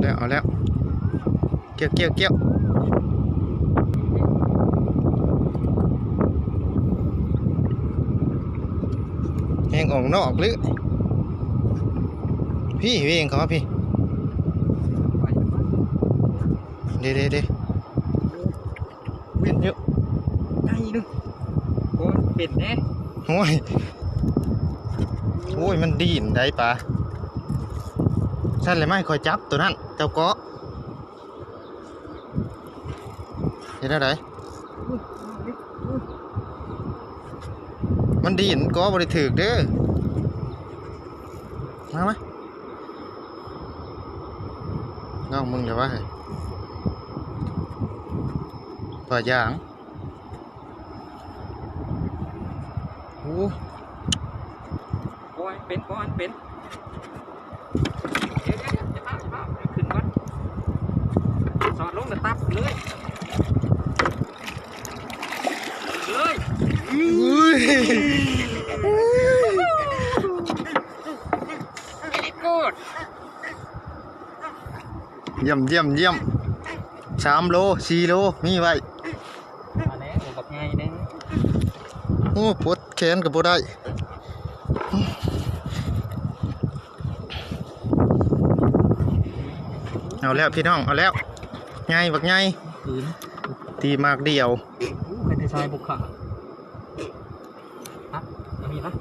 แล้ว เอาแล้ว เกี่ยวเกี่ยวเกี่ยวแหงออกนอกหรือพี่พี่เองเขาพี่ เดี๋ยวเดี๋ยวเดี๋ยวเป็นเยอะไงนึงโอ้ยเป็นแน่โอ้ย โอ้ย มันดีนได้ปะ ฉันเลยไม่คอยจับตัวนั้นเจ้าเกาะเห็นอะไรมันดีนกาะบริถือเด้อมาไหมน้องมึงเดี๋ยวว่าไงปลาย่างโอ้โอ้ยเป็นก้อนเป็นเดี๋ยวเดี๋ยวเดี๋ยวจะพาจะพาเอาขึ้นก่อน สอดลงเตับเลยเลยอุ้ยกูดเยี่ยมเยี่ยมเยี่ยมสามโลสี่โลมีไว้มาแล้วบอกไงเด้งโอ้ปวดแขนกับปวดได้เอาแล้วพี่น้อง เอาแล้ว ไงบักไงคืนตีมากเดียวอู้ใครได้ชายบุกขาครับเอามีนะ